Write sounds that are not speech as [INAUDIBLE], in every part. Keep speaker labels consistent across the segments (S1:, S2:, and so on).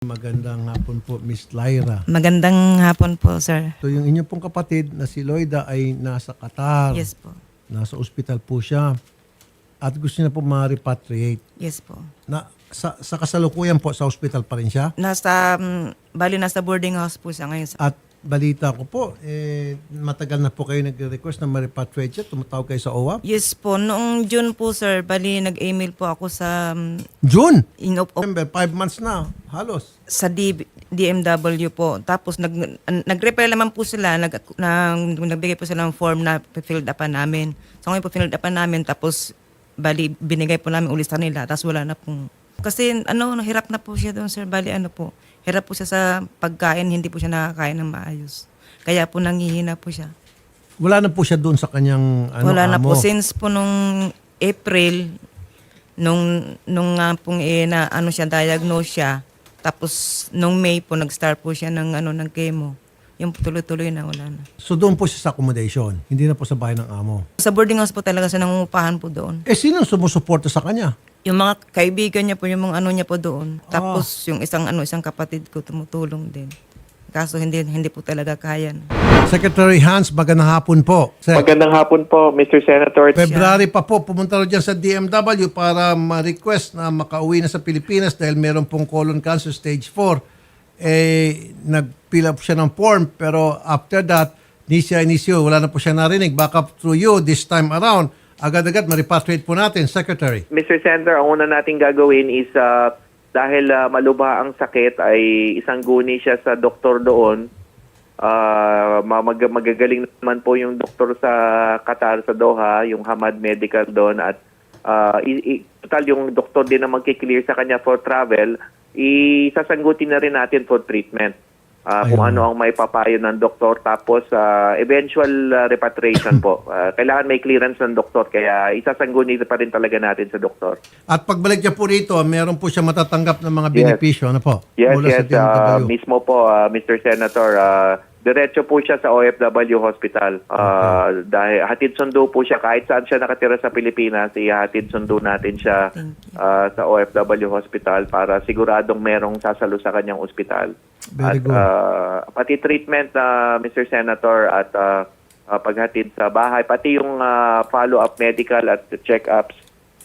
S1: Magandang hapon po, Miss Lyra.
S2: Magandang hapon po, sir.
S1: So yung inyong pong kapatid na si Loida ay nasa Qatar.
S2: Yes po.
S1: Nasa ospital po siya. At gusto niya po ma-repatriate.
S2: Yes po.
S1: Na, sa, sa kasalukuyan po, sa ospital pa rin siya.
S2: Nasa, mm, bali nasa boarding house po siya ngayon.
S1: At balita ko po, eh, matagal na po kayo nagre-request na ma-repatriate siya. Tumatawag kayo sa OWA.
S2: Yes po. Noong June po, sir, bali nag-email po ako sa mm,
S1: June!
S2: inop
S1: September, five months na. Halos.
S2: sa D- DMW po. Tapos nag an- nag-repair naman po sila, nag, na, nagbigay po sila ng form na filled upan namin. So ngayon po filled upan namin tapos bali binigay po namin ulit sa nila tapos wala na pong kasi ano hirap na po siya doon sir bali ano po hirap po siya sa pagkain hindi po siya nakakain ng maayos kaya po nangihina po siya
S1: Wala na po siya doon sa kanyang ano,
S2: wala na
S1: amo.
S2: po since po nung April nung nung nga pong eh, na ano siya diagnose siya tapos nung May po nag-start po siya ng ano ng chemo yung tuloy-tuloy na wala na
S1: So doon po siya sa accommodation. Hindi na po sa bahay ng amo.
S2: sa boarding house po talaga siya nangungupahan po doon
S1: Eh, sino sumusuporta sa kanya?
S2: Yung mga kaibigan niya po yung mga ano niya po doon
S1: Ah.
S2: tapos yung isang ano isang kapatid ko tumutulong din kaso hindi hindi po talaga kaya na.
S1: Secretary Hans, magandang hapon po. Sir,
S3: Magandang hapon po, Mr. Senator.
S1: February pa po, pumunta rin dyan sa DMW para ma-request na makauwi na sa Pilipinas dahil meron pong colon cancer stage 4. Eh, nag-fill up siya ng form pero after that, ni siya inisyo, wala na po siya narinig. Back up through you this time around. Agad-agad, ma-repatriate po natin, Secretary.
S3: Mr. Senator, ang una nating gagawin is ah, dahil ah, malubha ang sakit ay isang guni siya sa doktor doon. Ma- mag- magagaling naman po yung doktor sa Qatar sa Doha, yung Hamad Medical doon at i- total yung doktor din na magki-clear sa kanya for travel, isasanggutin na rin natin for treatment. Kung
S1: Ayun.
S3: ano ang may papayo ng doktor tapos ah, eventual ah, repatriation po. [LAUGHS] Ah, kailangan may clearance ng doktor kaya isasangguni pa rin talaga natin sa doktor.
S1: At pagbalik niya po rito, meron po siya matatanggap ng mga
S3: Yes.
S1: benepisyo. Ano po?
S3: Yes,
S1: Mula sa
S3: yes, ah,
S1: DMW.
S3: mismo po ah, Mr. Senator, ah, diretso po siya sa OFW Hospital. Ah, dahil hatid sundo po siya kahit saan siya nakatira sa Pilipinas, ihatid sundo natin siya ah, sa OFW Hospital para siguradong merong sasalo sa kanyang ospital.
S1: Very
S3: at
S1: good.
S3: ah, pati treatment na Mr. Senator at ah, paghatid sa bahay, pati yung ah, follow-up medical at check-ups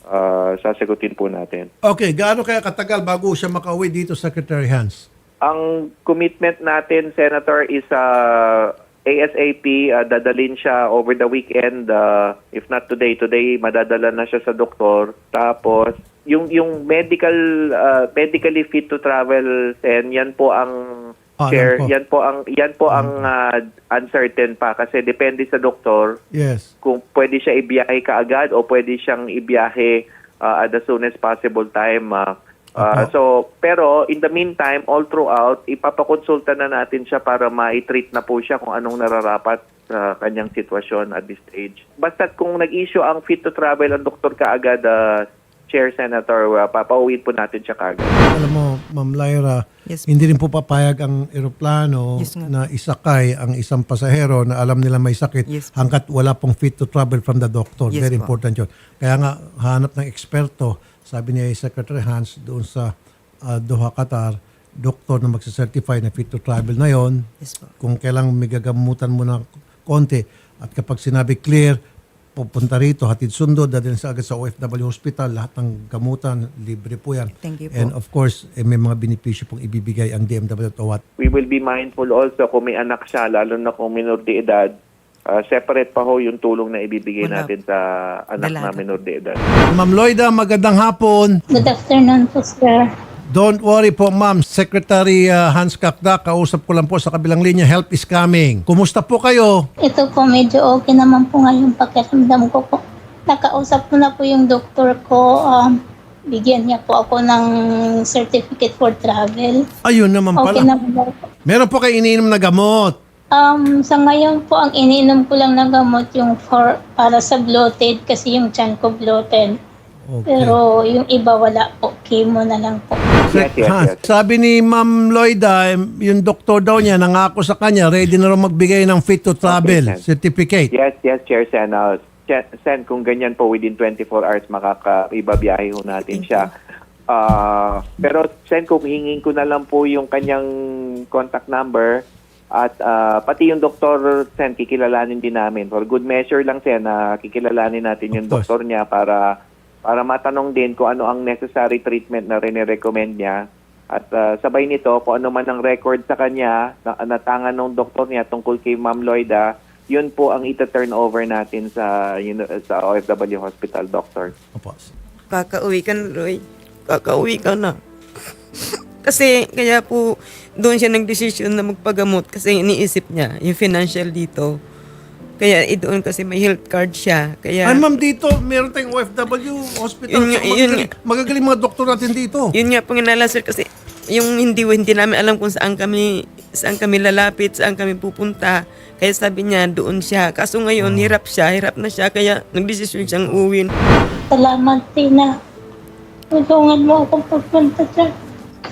S3: ah, sasagutin po natin.
S1: Okay, gaano kaya katagal bago siya makauwi dito, Secretary Hans?
S3: Ang commitment natin, Senator, is uh, ASAP. uh, dadalin siya over the weekend. uh, if not today, today madadala na siya sa doktor. Tapos, yung yung medical uh, medically fit to travel sen yan po ang
S1: Ah,
S3: share
S1: ko.
S3: yan po ang yan po ang uh, uncertain pa kasi depende sa doktor
S1: Yes.
S3: kung pwede siya ibiyahe kaagad o pwede siyang ibiyahe uh, at the soonest possible time. uh, uh, so, pero in the meantime, all throughout, ipapakonsulta na natin siya para ma-treat na po siya kung anong nararapat sa kanyang sitwasyon at this stage. Basta kung nag-issue ang fit to travel ang doktor kaagad, uh, Chair Senator, uh, papauwiin po natin siya kaagad.
S1: Alam mo, Ma'am Lyra,
S2: Yes.
S1: hindi rin po papayag ang eroplano
S2: Yes nga.
S1: na isakay ang isang pasahero na alam nila may sakit
S2: Yes.
S1: hanggat wala pong fit to travel from the doctor.
S2: Yes
S1: Very
S2: po.
S1: important yun. Kaya nga, hanap ng eksperto, sabi niya Secretary Hans doon sa ah, Doha, Qatar, doktor na magsacertify na fit to travel na yon
S2: yes po
S1: kung kailang may gagamutan mo ng konti at kapag sinabi clear, pupunta rito, hatid sundo, dadalhin sa agad sa OFW Hospital, lahat ng gamutan, libre po yan.
S2: Thank you po.
S1: And of course, eh, may mga benepisyo pong ibibigay ang DMW at OWAT.
S3: We will be mindful also kung may anak siya, lalo na kung minor de edad, uh, separate pa ho yung tulong na ibibigay
S2: Wala.
S3: natin sa anak na
S2: Dalaga.
S3: minor de edad.
S1: Ma'am Loida, magandang hapon.
S4: Good afternoon po, sir.
S1: Don't worry po ma'am, Secretary uh, Hans Kakda, kausap ko lang po sa kabilang linya, help is coming. Kumusta po kayo?
S4: Ito po, medyo okay naman po ngayon pakiramdam ko po. Nakausap ko na po yung doktor ko. Um, bigyan niya po ako ng certificate for travel.
S1: Ayun naman
S4: Okay
S1: pala.
S4: na po.
S1: Meron po kayo iniinom na gamot.
S4: Um, sa ngayon po, ang ininom ko lang na gamot yung for, para sa bloated kasi yung chan ko bloated.
S1: Okay.
S4: Pero yung iba wala po. Chemo na lang po.
S3: Yes, yes, yes.
S1: Sabi ni Ma'am Loida, yung doktor daw niya, nangako sa kanya, ready na rin magbigay ng fit to travel
S3: Okay, Sen.
S1: certificate.
S3: Yes, yes, Chair Sen. Uh, Sen, Sen, kung ganyan po within 24 hours makakaibabiyahe ho natin siya. Ah, pero send ko, hingin ko na lang po yung kanyang contact number at ah, pati yung doktor, Sen, kikilalanin din namin. For good measure lang, Sen, na kikilalanin natin yung doktor niya para para matanong din kung ano ang necessary treatment na rin-recommend niya. At ah, sabay nito, kung ano man ang record sa kanya, na, natangan ng doktor niya tungkol kay Ma'am Loida, yun po ang ita-turn over natin sa, yun, sa OFW Hospital, Doctor.
S1: Opo.
S5: Kakauwi ka na, Roy. Kakauwi ka na. Kasi kaya po doon siya nagdesisyon na magpagamot kasi iniisip niya yung financial dito. Kaya eh, doon kasi may health card siya. Kaya
S1: Ay, ma'am, dito, meron tayong OFW hospital.
S5: Yun nga,
S1: So,
S5: yun
S1: magagaling, magagaling mga doktor natin dito.
S5: yun nga po nalala sir kasi yung hindi hindi namin alam kung saan kami saan kami lalapit, saan kami pupunta. Kaya sabi niya doon siya. Kaso ngayon hirap siya, hirap na siya kaya nagdesisyon siyang uwin.
S4: Salamat, Tina. Tulungan mo akong pagpunta dyan.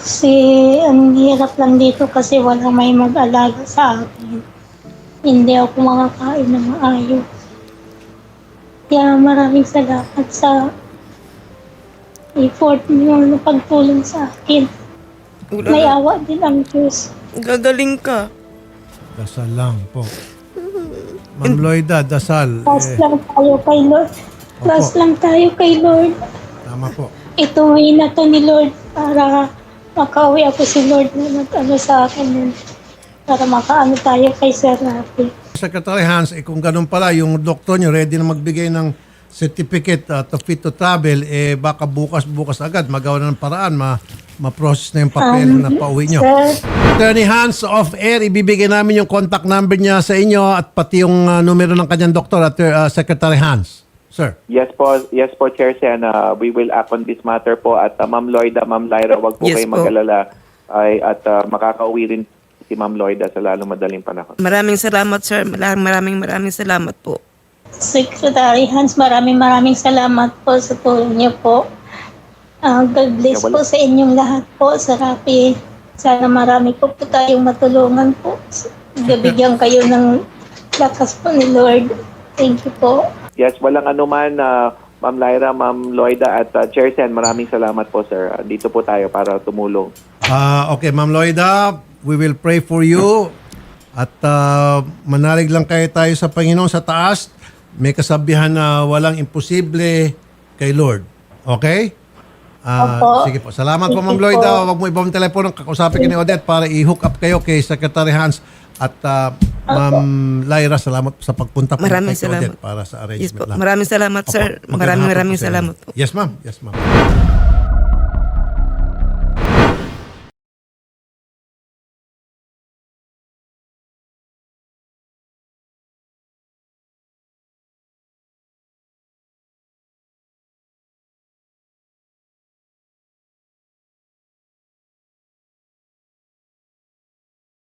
S4: Kasi ang hirap lang dito kasi walang may mag-alaga sa akin. Hindi ako makakain na maayos. Kaya maraming salamat sa effort niyo na pagtulong sa akin.
S5: Wala
S4: May
S5: na.
S4: awa din ang Diyos.
S5: Gagaling ka.
S1: Dasal lang po. [LAUGHS] Ma'am Loida, dasal.
S4: Last
S1: Eh,
S4: lang tayo kay Lord. Last
S1: Opo.
S4: lang tayo kay Lord.
S1: tama po.
S4: Ituwi na to ni Lord para makauwi ako si Lord na nag-ano sa akin yun. Para makaano tayo kay Sir Rafi.
S1: Secretary Hans, eh kung ganun pala, yung doktor nyo ready na magbigay ng certificate uh, to fit to travel, eh baka bukas-bukas agad magawa na ng paraan, ma ma-process na yung papel
S4: Um,
S1: na pauwi nyo.
S4: Sir,
S1: Attorney Hans, off air, ibibigay namin yung contact number niya sa inyo at pati yung uh, numero ng kanyang doktor at uh, Secretary Hans. Sir.
S3: Yes po, yes po Chair Sen, uh, we will act on this matter po at uh, Ma'am Lloyda, Ma'am Lyra, wag po
S5: Yes
S3: kayong
S5: po.
S3: mag-alala ay at uh, makakauwi rin si Ma'am Lloyda sa lalong madaling panahon.
S5: Maraming salamat sir. Maraming maraming maraming salamat po.
S4: Secretary Hans, maraming maraming salamat po sa tulong niyo po. Ah, God bless
S3: Yeah, wala-
S4: po sa inyong lahat po, Sir Rafi. Sana marami po po tayong matulungan po. Gabigyan kayo ng lakas po ni Lord. Thank you po.
S3: Yes, walang anuman uh, Ma'am Lyra, Ma'am Lloyda at uh, Chair Sen, maraming salamat po sir. Uh, dito po tayo para tumulong.
S1: Ah, okay, Ma'am Loida, we will pray for you. At ah, manalig lang kayo tayo sa Panginoon sa taas. May kasabihan na walang imposible kay Lord. Okay? Ah,
S4: Opo.
S1: sige po. Salamat po, Ma'am
S4: you
S1: Loida.
S4: po.
S1: Huwag mo ibang telepono. Kakausapin ka ni Odette para i-hook up kayo kay Secretary Hans. At ah, Ma'am Lyra, salamat po sa pagpunta po
S5: Maraming salamat.
S1: para sa
S5: Yes
S1: arrangement
S5: po.
S1: lang.
S5: Maraming salamat
S1: Opo,
S5: sir.
S1: magandang
S5: Maraming
S1: hapon
S5: maraming
S1: po sa inyo.
S5: salamat po.
S1: Yes, ma'am. Yes, ma'am.